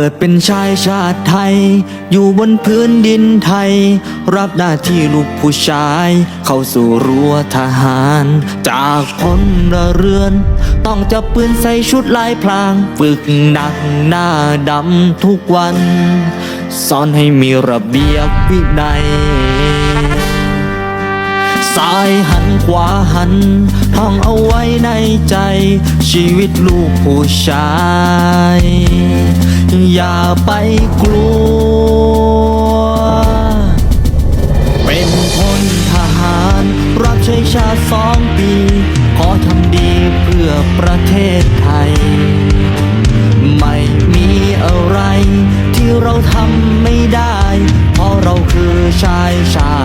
เกิดเป็นชายชาติไทย อยู่บนพื้นดินไทย รับหน้าที่ลูกผู้ชาย เข้าสู่รั้วทหาร จากพลเรือน ต้องจับปืนใส่ชุดลายพราง ฝึกหนักหน้าดำทุกวัน สอนให้มีระเบียบวินัยซ้ายหันขวาหันท่องเอาไว้ในใจ ชีวิตลูกผู้ชาย อย่าไปกลัว เป็นพลทหาร รับใช้ชาติสองปี ขอทำดีเพื่อประเทศไทย ไม่มีอะไรที่เราทำไม่ได้ เพราะเราคือชายชา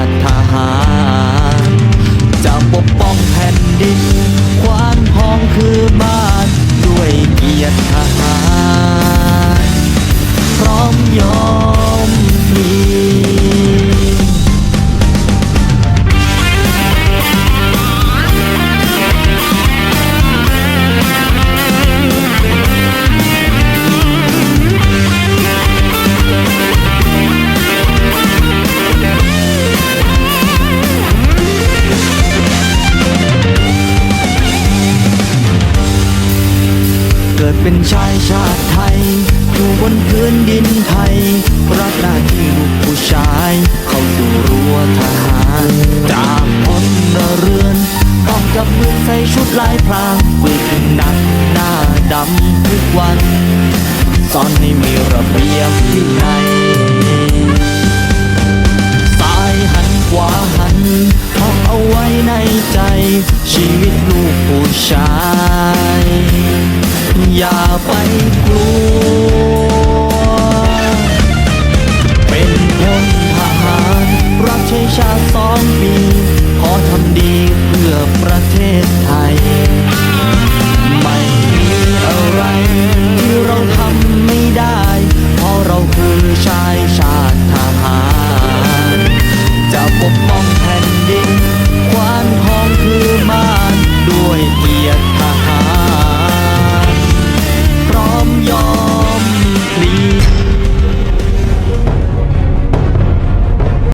ดเป็นชายชาติไทย อยู่บนพื้นดินไทย รับหน้าที่ลูกผู้ชาย เข้าสู่รั้วทหารจากพลเรือนต้องจับมือใส่ชุดลายพรางฝึกหนักหน้าดำทุกวันสอนให้มีระเบียบวินัยซ้ายหันขวาหันท่องเอาไว้ในใจ ชีวิตลูกผู้ชาย ไปกลัว